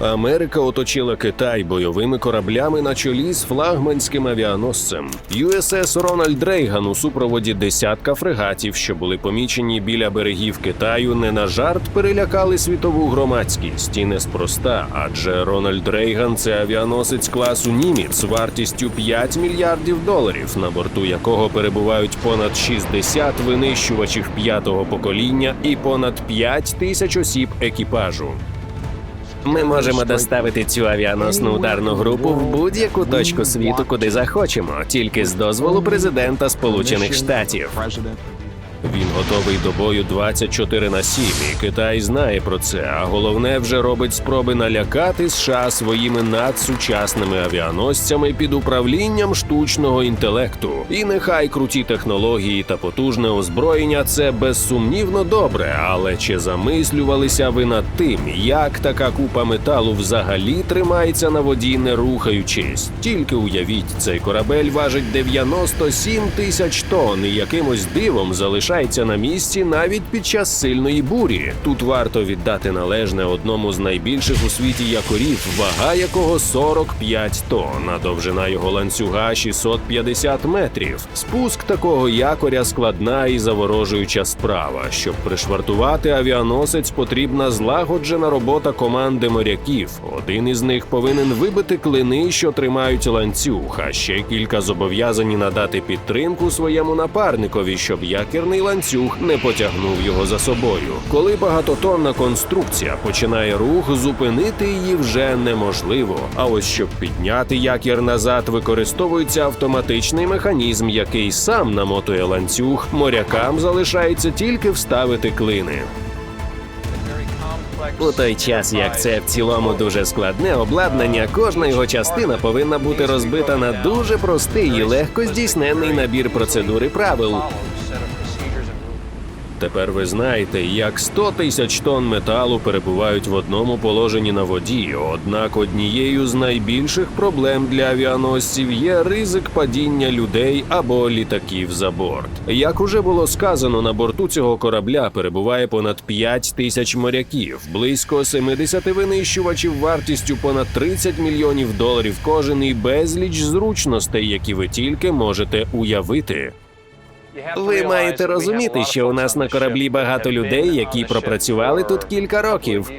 Америка оточила Китай бойовими кораблями на чолі з флагманським авіаносцем. USS Рональд Рейган у супроводі десятка фрегатів, що були помічені біля берегів Китаю, не на жарт перелякали світову громадськість. І неспроста, адже Рональд Рейган це авіаносець класу Німіц вартістю 5 мільярдів доларів, на борту якого перебувають понад 60 винищувачів п'ятого покоління і понад 5 тисяч осіб екіпажу. Ми можемо доставити цю авіаносну ударну групу в будь-яку точку світу, куди захочемо, тільки з дозволу президента Сполучених Штатів. Він готовий до бою 24 на 7, і Китай знає про це. А головне вже робить спроби налякати США своїми надсучасними авіаносцями під управлінням штучного інтелекту. І нехай круті технології та потужне озброєння це безсумнівно добре, але чи замислювалися ви над тим, як така купа металу взагалі тримається на воді, не рухаючись? Тільки уявіть, цей корабель важить 97 тисяч тонн і якимось дивом залишається на місці навіть під час сильної бурі. Тут варто віддати належне одному з найбільших у світі якорів, вага якого 45 тонн, а довжина його ланцюга 650 метрів. Спуск такого якоря складна і заворожуюча справа. Щоб пришвартувати авіаносець, потрібна злагоджена робота команди моряків. Один із них повинен вибити клини, що тримають ланцюг, а ще кілька зобов'язані надати підтримку своєму напарникові, щоб якірний ланцюг не потягнув його за собою. Коли багатотонна конструкція починає рух, зупинити її вже неможливо. А ось щоб підняти якір назад, використовується автоматичний механізм, який сам намотує ланцюг. Морякам залишається тільки вставити клини. У той час, як це в цілому дуже складне обладнання, кожна його частина повинна бути розбита на дуже простий і легко здійсненний набір процедур і правил. Тепер ви знаєте, як 100 тисяч тонн металу перебувають в одному положенні на воді. Однак однією з найбільших проблем для авіаносців є ризик падіння людей або літаків за борт. Як уже було сказано, на борту цього корабля перебуває понад 5 тисяч моряків, близько 70 винищувачів вартістю понад 30 мільйонів доларів кожен і безліч зручностей, які ви тільки можете уявити. Ви маєте розуміти, що у нас на кораблі багато людей, які пропрацювали тут кілька років.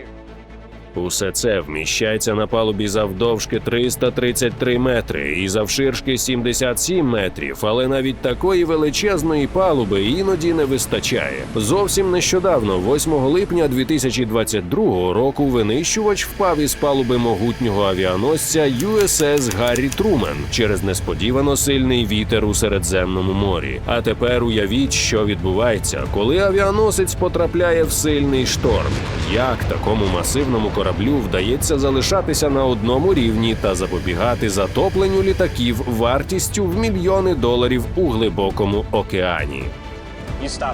Усе це вміщається на палубі завдовжки 333 метри і завширшки 77 метрів, але навіть такої величезної палуби іноді не вистачає. Зовсім нещодавно, 8 липня 2022 року, винищувач впав із палуби могутнього авіаносця USS Гаррі Трумен через несподівано сильний вітер у Середземному морі. А тепер уявіть, що відбувається, коли авіаносець потрапляє в сильний шторм. Як такому масивному кораблю вдається залишатися на одному рівні та запобігати затопленню літаків вартістю в мільйони доларів у глибокому океані.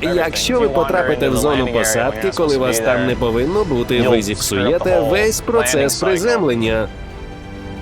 Якщо ви потрапите в зону посадки, коли вас там не повинно бути, ви зіпсуєте весь процес приземлення.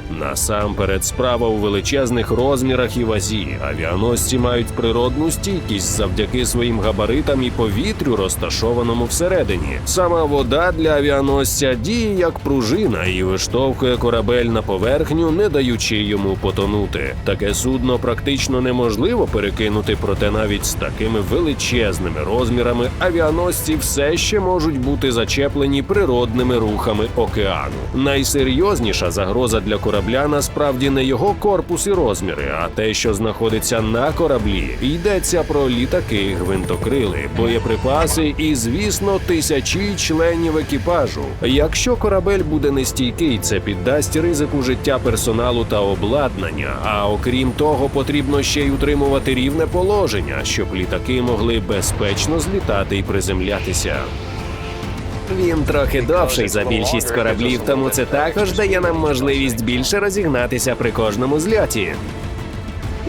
Насамперед, справа у величезних розмірах і вазі. Авіаносці мають природну стійкість завдяки своїм габаритам і повітрю, розташованому всередині. Сама вода для авіаносця діє як пружина і виштовхує корабель на поверхню, не даючи йому потонути. Таке судно практично неможливо перекинути, проте навіть з такими величезними розмірами авіаносці все ще можуть бути зачеплені природними рухами океану. Найсерйозніша загроза для корабля насправді не його корпус і розміри, а те, що знаходиться на кораблі. Йдеться про літаки, гвинтокрили, боєприпаси і, звісно, тисячі членів екіпажу. Якщо корабель буде нестійкий, це піддасть ризику життя персоналу та обладнання. А окрім того, потрібно ще й утримувати рівне положення, щоб літаки могли безпечно злітати і приземлятися. Він трохи довший за більшість кораблів, тому це також дає нам можливість більше розігнатися при кожному зльоті.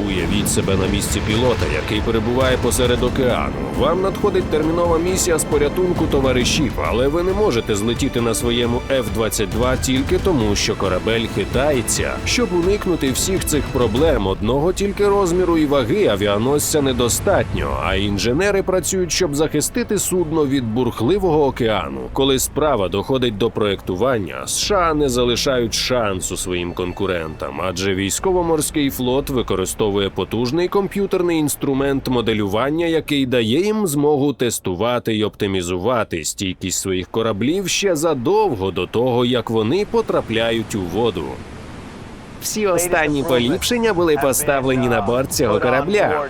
Уявіть себе на місці пілота, який перебуває посеред океану. Вам надходить термінова місія з порятунку товаришів, але ви не можете злетіти на своєму F-22 тільки тому, що корабель хитається. Щоб уникнути всіх цих проблем, одного тільки розміру і ваги авіаносця недостатньо, а інженери працюють, щоб захистити судно від бурхливого океану. Коли справа доходить до проектування, США не залишають шансу своїм конкурентам, адже військово-морський флот використовує потужний комп'ютерний інструмент моделювання, який дає їм змогу тестувати й оптимізувати стійкість своїх кораблів ще задовго до того, як вони потрапляють у воду. Всі останні поліпшення були поставлені на борт цього корабля.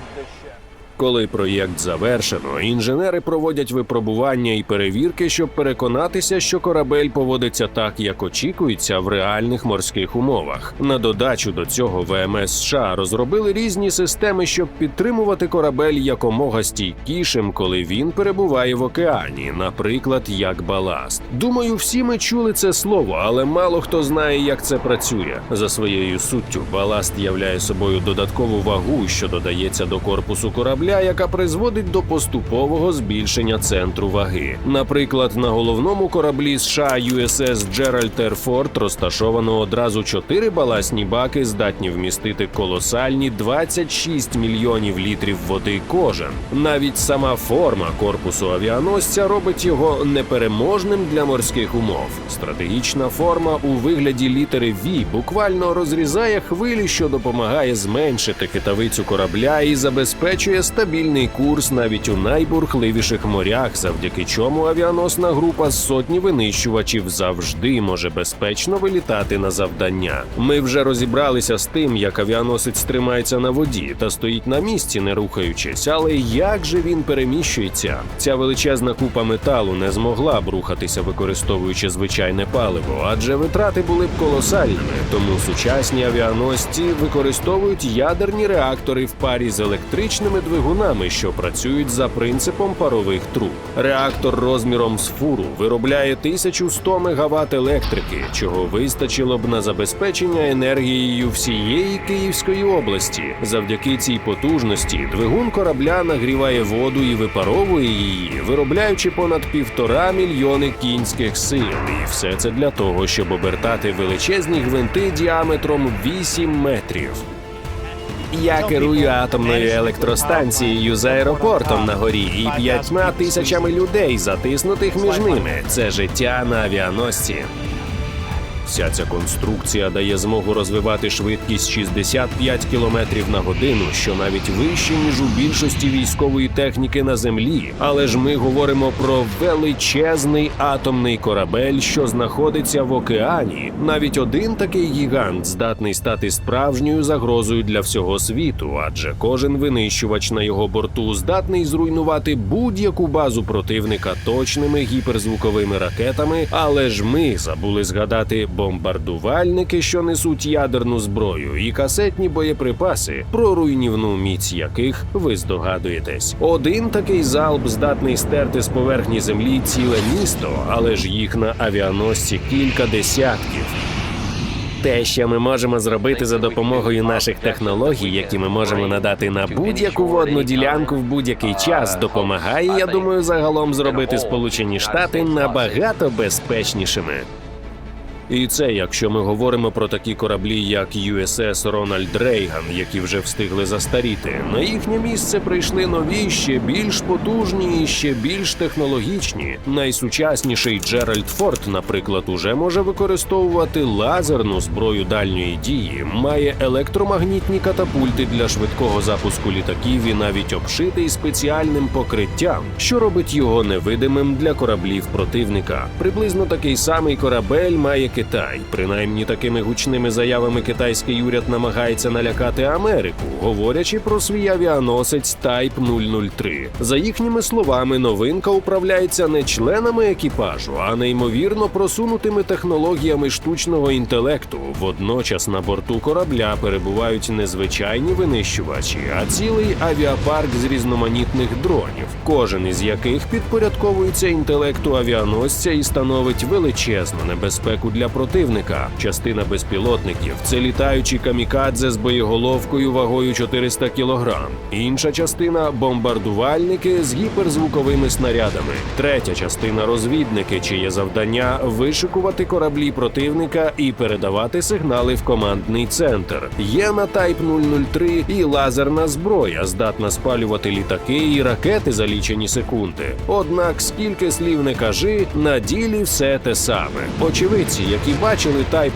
Коли проєкт завершено, інженери проводять випробування і перевірки, щоб переконатися, що корабель поводиться так, як очікується в реальних морських умовах. На додачу до цього ВМС США розробили різні системи, щоб підтримувати корабель якомога стійкішим, коли він перебуває в океані, наприклад, як баласт. Думаю, всі ми чули це слово, але мало хто знає, як це працює. За своєю суттю, баласт являє собою додаткову вагу, що додається до корпусу корабля, яка призводить до поступового збільшення центру ваги. Наприклад, на головному кораблі США USS Джеральд Р. Форд розташовано одразу чотири баласні баки, здатні вмістити колосальні 26 мільйонів літрів води кожен. Навіть сама форма корпусу авіаносця робить його непереможним для морських умов. Стратегічна форма у вигляді літери V буквально розрізає хвилі, що допомагає зменшити хитавицю корабля і забезпечує стабільний курс навіть у найбурхливіших морях, завдяки чому авіаносна група з сотні винищувачів завжди може безпечно вилітати на завдання. Ми вже розібралися з тим, як авіаносець тримається на воді та стоїть на місці, не рухаючись. Але як же він переміщується? Ця величезна купа металу не змогла б рухатися, використовуючи звичайне паливо, адже витрати були б колосальними. Тому сучасні авіаносці використовують ядерні реактори в парі з електричними двигунами, що працюють за принципом парових труб. Реактор розміром з фуру виробляє 1100 МВт електрики, чого вистачило б на забезпечення енергією всієї Київської області. Завдяки цій потужності двигун корабля нагріває воду і випаровує її, виробляючи понад півтора мільйони кінських сил. І все це для того, щоб обертати величезні гвинти діаметром 8 метрів. Я керую атомною електростанцією з аеропортом на горі і п'ятьма тисячами людей, затиснутих між ними. Це життя на авіаносці. Вся ця конструкція дає змогу розвивати швидкість 65 км на годину, що навіть вище ніж у більшості військової техніки на землі. Але ж ми говоримо про величезний атомний корабель, що знаходиться в океані. Навіть один такий гігант здатний стати справжньою загрозою для всього світу, адже кожен винищувач на його борту здатний зруйнувати будь-яку базу противника точними гіперзвуковими ракетами. Але ж ми забули згадати бомбардувальники, що несуть ядерну зброю, і касетні боєприпаси, про руйнівну міць яких ви здогадуєтесь. Один такий залп здатний стерти з поверхні землі ціле місто, але ж їх на авіаносці кілька десятків. Те, що ми можемо зробити за допомогою наших технологій, які ми можемо надати на будь-яку водну ділянку в будь-який час, допомагає, я думаю, загалом зробити Сполучені Штати набагато безпечнішими. І це якщо ми говоримо про такі кораблі, як USS Рональд Рейган, які вже встигли застаріти. На їхнє місце прийшли нові, ще більш потужні і ще більш технологічні. Найсучасніший Джеральд Форд, наприклад, уже може використовувати лазерну зброю дальньої дії, має електромагнітні катапульти для швидкого запуску літаків і навіть обшитий спеціальним покриттям, що робить його невидимим для кораблів противника. Приблизно такий самий корабель має Китай. Принаймні такими гучними заявами китайський уряд намагається налякати Америку, говорячи про свій авіаносець Type 003. За їхніми словами, новинка управляється не членами екіпажу, а неймовірно просунутими технологіями штучного інтелекту. Водночас на борту корабля перебувають не звичайні винищувачі, а цілий авіапарк з різноманітних дронів, кожен із яких підпорядковується інтелекту авіаносця і становить величезну небезпеку для для противника. Частина безпілотників це літаючі камікадзе з боєголовкою вагою 400 кг. Інша частина бомбардувальники з гіперзвуковими снарядами. Третя частина розвідники, чиє завдання вишикувати кораблі противника і передавати сигнали в командний центр. Є на Type 003 і лазерна зброя, здатна спалювати літаки і ракети за лічені секунди. Однак, скільки слів не кажи, на ділі все те саме. Очевидці, які бачили Type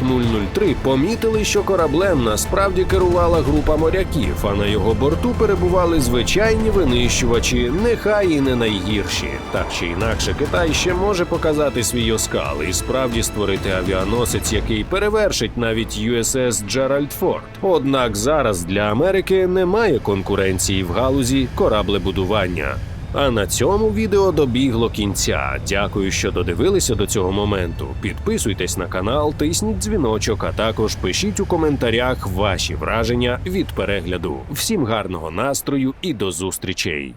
003, помітили, що кораблем насправді керувала група моряків, а на його борту перебували звичайні винищувачі, нехай і не найгірші. Так чи інакше, Китай ще може показати свій оскал і справді створити авіаносець, який перевершить навіть USS Джеральд Форд. Однак зараз для Америки немає конкуренції в галузі кораблебудування. А на цьому відео добігло кінця. Дякую, що додивилися до цього моменту. Підписуйтесь на канал, тисніть дзвіночок, а також пишіть у коментарях ваші враження від перегляду. Всім гарного настрою і до зустрічей!